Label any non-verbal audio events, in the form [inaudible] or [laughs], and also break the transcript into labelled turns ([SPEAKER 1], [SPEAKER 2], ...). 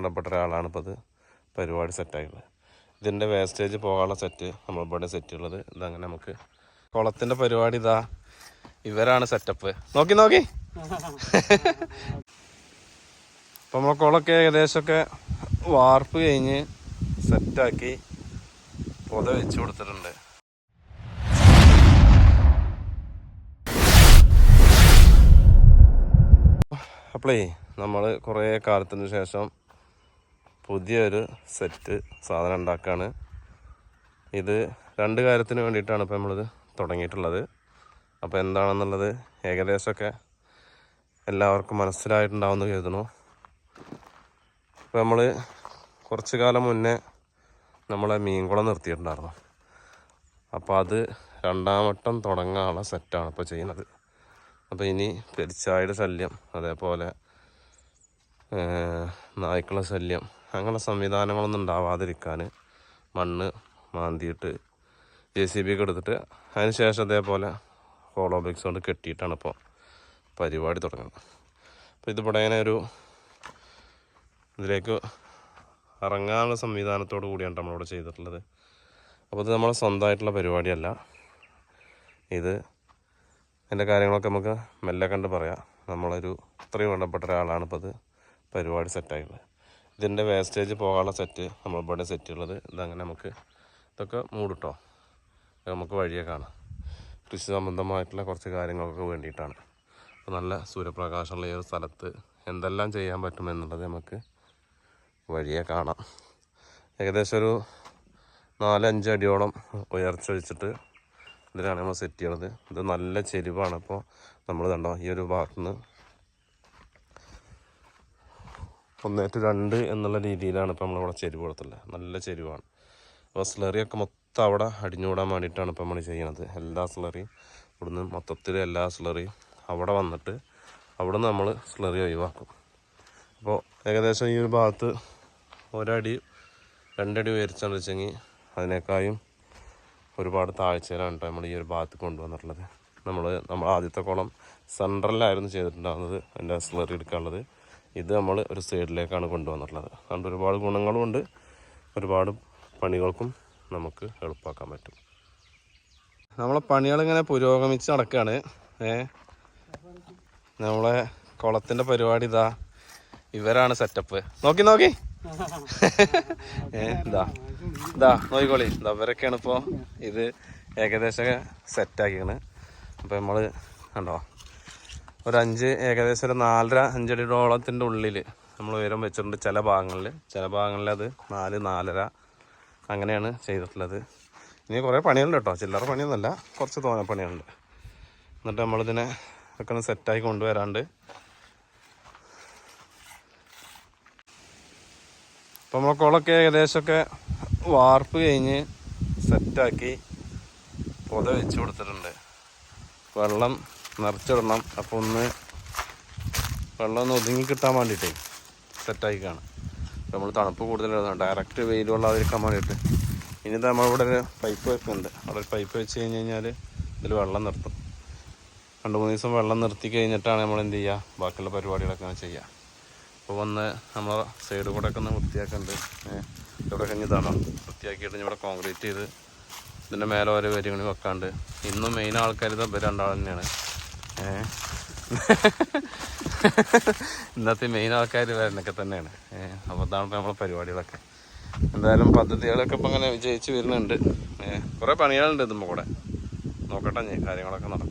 [SPEAKER 1] ബന്ധപ്പെട്ട ഒരാളാണ് ഇപ്പോൾ ഇത് പരിപാടി സെറ്റായിട്ടുള്ളത് ഇതിന്റെ വേസ്റ്റേജ് പോകാനുള്ള സെറ്റ് നമ്മൾ ഇവിടെ സെറ്റ് ഉള്ളത്. ഇതങ്ങനെ നമുക്ക് കുളത്തിന്റെ പരിപാടി ഇതാ. ഇവരാണ് സെറ്റപ്പ് നോക്കി നോക്കി. അപ്പം നമ്മളെ കുളമൊക്കെ ഏകദേശമൊക്കെ വാർപ്പ് കഴിഞ്ഞ് സെറ്റാക്കി പൊത വെച്ച് കൊടുത്തിട്ടുണ്ട്. അപ്പോളേ നമ്മൾ കുറേ കാലത്തിന് ശേഷം പുതിയൊരു സെറ്റ് സാധനം ഉണ്ടാക്കുകയാണ് ഇത് രണ്ട് കാര്യത്തിന് വേണ്ടിയിട്ടാണ് ഇപ്പോൾ നമ്മളിത് തുടങ്ങിയിട്ടുള്ളത്. അപ്പോൾ എന്താണെന്നുള്ളത് ഏകദേശമൊക്കെ എല്ലാവർക്കും മനസ്സിലായിട്ടുണ്ടാവുമെന്ന് കരുതുന്നു. ഇപ്പോൾ നമ്മൾ കുറച്ച് കാലം മുന്നേ നമ്മളെ മീൻകുളം നിർത്തിയിട്ടുണ്ടായിരുന്നു. അപ്പോൾ അത് രണ്ടാം വട്ടം തുടങ്ങാനുള്ള സെറ്റാണ് ഇപ്പോൾ ചെയ്യുന്നത്. അപ്പോൾ ഇനി പെരിച്ചായുടെ ശല്യം അതേപോലെ നായ്ക്കളുടെ നായ്ക്കളെ ശല്യം അങ്ങനെ സംവിധാനങ്ങളൊന്നും ഉണ്ടാവാതിരിക്കാൻ മണ്ണ് മാന്തിയിട്ട് ജെ സി ബി എടുത്തിട്ട് അതിന് ശേഷം അതേപോലെ ഹോളോ ബ്രിക്സ് കൊണ്ട് കെട്ടിയിട്ടാണ് ഇപ്പോൾ പരിപാടി തുടങ്ങുന്നത്. അപ്പോൾ ഇതിവിടെ ഇങ്ങനെ ഒരു ഇതിലേക്ക് ഇറങ്ങാനുള്ള സംവിധാനത്തോടു കൂടിയാണ് നമ്മളിവിടെ ചെയ്തിട്ടുള്ളത്. അപ്പോൾ ഇത് നമ്മളെ സ്വന്തമായിട്ടുള്ള പരിപാടിയല്ല. ഇത് അതിന്റെ കാര്യങ്ങളൊക്കെ നമുക്ക് മെല്ലെ കണ്ട് പറയാം. നമ്മളൊരു ഇത്രയും വേണ്ടപ്പെട്ട ഒരാളാണ് ഇപ്പോൾ ഇത് പരിപാടി സെറ്റായിട്ടുള്ളത് ഇതിന്റെ വേസ്റ്റേജ് പോകാനുള്ള സെറ്റ് നമ്മൾ ഇവിടെ സെറ്റ് ഉള്ളത്. ഇതങ്ങനെ നമുക്ക് ഇതൊക്കെ മൂടിട്ടോ. നമുക്ക് വഴിയെ കാണാം. കൃഷി സംബന്ധമായിട്ടുള്ള കുറച്ച് കാര്യങ്ങൾക്ക് വേണ്ടിയിട്ടാണ്. അപ്പോൾ നല്ല സൂര്യപ്രകാശമുള്ള ഈ ഒരു സ്ഥലത്ത് എന്തെല്ലാം ചെയ്യാൻ പറ്റുമെന്നുള്ളത് നമുക്ക് വഴിയെ കാണാം. ഏകദേശം ഒരു നാലഞ്ച് അടിയോളം ഉയർച്ച വെച്ചിട്ട് ഇതിലാണ് നമ്മൾ സെറ്റ് ചെയ്യണത്. ഇത് നല്ല ചെരുവാണ്. അപ്പോൾ നമ്മൾ കണ്ടോ ഈ ഒരു ഭാഗത്ത് നിന്ന് ടു രണ്ട് എന്നുള്ള രീതിയിലാണ് ഇപ്പോൾ നമ്മളിവിടെ ചെരുവ് കൊടുത്തുള്ളത് നല്ല ചെരുവാണ് അപ്പോൾ സ്ലറിയൊക്കെ മൊത്തം അവിടെ അടിഞ്ഞുകൂടാൻ വേണ്ടിയിട്ടാണ് ഇപ്പോൾ നമ്മൾ ചെയ്യണത്. എല്ലാ സ്ലറിയും ഇവിടുന്ന് മൊത്തത്തിൽ എല്ലാ സ്ലറിയും അവിടെ വന്നിട്ട് അവിടെ നമ്മൾ സ്ലറി ഒഴിവാക്കും. അപ്പോൾ ഏകദേശം ഈ ഒരു ഭാഗത്ത് ഒരടി രണ്ടടി ഉയർച്ചാന്ന് വെച്ചെങ്കിൽ അതിനേക്കാളും ഒരുപാട് താഴ്ചയിലാണ് ട്ടോ നമ്മൾ ഈ ഒരു ഭാഗത്ത് കൊണ്ടുവന്നിട്ടുള്ളത്. നമ്മൾ നമ്മൾ ആദ്യത്തെ കോളം സെൻട്രലിലായിരുന്നു ചെയ്തിട്ടുണ്ടാകുന്നത് അതിന്റെ സ്ലറി എടുക്കാനുള്ളത്. ഇത് നമ്മൾ ഒരു സൈഡിലേക്കാണ് കൊണ്ടുവന്നിട്ടുള്ളത്. അതുകൊണ്ട് ഒരുപാട് ഗുണങ്ങളും ഉണ്ട്. ഒരുപാട് പണികൾക്കും നമുക്ക് എളുപ്പമാക്കാൻ പറ്റും. നമ്മളെ പണികളിങ്ങനെ പുരോഗമിച്ച് നടക്കുകയാണ് ഏ? നമ്മളെ കുളത്തിന്റെ പരിപാടി ഇതാ. ഇവരാണ് സെറ്റപ്പ് നോക്കി നോക്കി. [laughs] ഏ ഇതാ. ഇതാ നോക്കിക്കോളി. ഇതാ ഇവരൊക്കെയാണ് ഇപ്പോൾ ഇത് ഏകദേശം സെറ്റാക്കിയാണ് അപ്പോൾ നമ്മൾ കണ്ടോ? ഒരു അഞ്ച് ഏകദേശം ഒരു നാലര അഞ്ചടിയോളത്തിന്റെ ഉള്ളിൽ നമ്മൾ ഉയരം വെച്ചിട്ടുണ്ട് ചില ഭാഗങ്ങളിൽ ചില ഭാഗങ്ങളിൽ അത് നാല് നാലര അങ്ങനെയാണ് ചെയ്തിട്ടുള്ളത്. ഇനി കുറേ പണിയുണ്ട് കേട്ടോ. ചില്ലറ പണിയൊന്നുമല്ല. കുറച്ച് തോന്നെ പണിയുണ്ട് എന്നിട്ട് നമ്മളിതിനെ ഒക്കെ ഒന്ന് സെറ്റാക്കി കൊണ്ടുവരാണ്ട്. അപ്പോൾ നമ്മളെ കുളമൊക്കെ ഏകദേശമൊക്കെ വാർപ്പ് കഴിഞ്ഞ് സെറ്റാക്കി പുത വെച്ച് കൊടുത്തിട്ടുണ്ട്. വെള്ളം നിറച്ചിടണം. അപ്പോൾ ഒന്ന് വെള്ളം ഒന്ന് ഒതുങ്ങി കിട്ടാൻ വേണ്ടിയിട്ടേ സെറ്റാക്കി കാണാം. നമ്മൾ തണുപ്പ് കൂടുതലാണ് ഡയറക്റ്റ് വെയിൽ കൊള്ളാതിരിക്കാൻ വേണ്ടിയിട്ട് ഇനി നമ്മളിവിടെ ഒരു പൈപ്പ് വെക്കുന്നുണ്ട്. അവിടെ ഒരു പൈപ്പ് വെച്ച് കഴിഞ്ഞ് കഴിഞ്ഞാൽ ഇതിൽ വെള്ളം നിർത്തും. രണ്ട് മൂന്ന് ദിവസം വെള്ളം നിർത്തി കഴിഞ്ഞിട്ടാണ് നമ്മൾ എന്ത് ചെയ്യുക ബാക്കിയുള്ള പരിപാടികളൊക്കെ ചെയ്യുക അപ്പോൾ വന്ന് നമ്മൾ സൈഡ് കൂടെ ഒക്കെ ഒന്ന് വൃത്തിയാക്കുന്നുണ്ട് ഇവിടെ കഴിഞ്ഞ് തണം വൃത്തിയാക്കിയിട്ട് ഇവിടെ കോൺക്രീറ്റ് ചെയ്ത് ഇതിന്റെ മേലെ ഓരോ വരികൾ വെക്കാണ്ട്. ഇന്നും മെയിൻ ആൾക്കാർ ഇത് രണ്ടാൾ തന്നെയാണ്. ഇന്നത്തെ മെയിൻ ആൾക്കാർ വരുന്നൊക്കെ തന്നെയാണ്. അപ്പോൾ അതാണ് നമ്മളെ പരിപാടികളൊക്കെ. എന്തായാലും പദ്ധതികളൊക്കെ ഇപ്പം അങ്ങനെ വിജയിച്ച് വരുന്നുണ്ട്. കുറേ പണികളുണ്ട് ഇതുമ്പോൾ കൂടെ. നോക്കട്ടെ കാര്യങ്ങളൊക്കെ നടക്കുമെന്ന്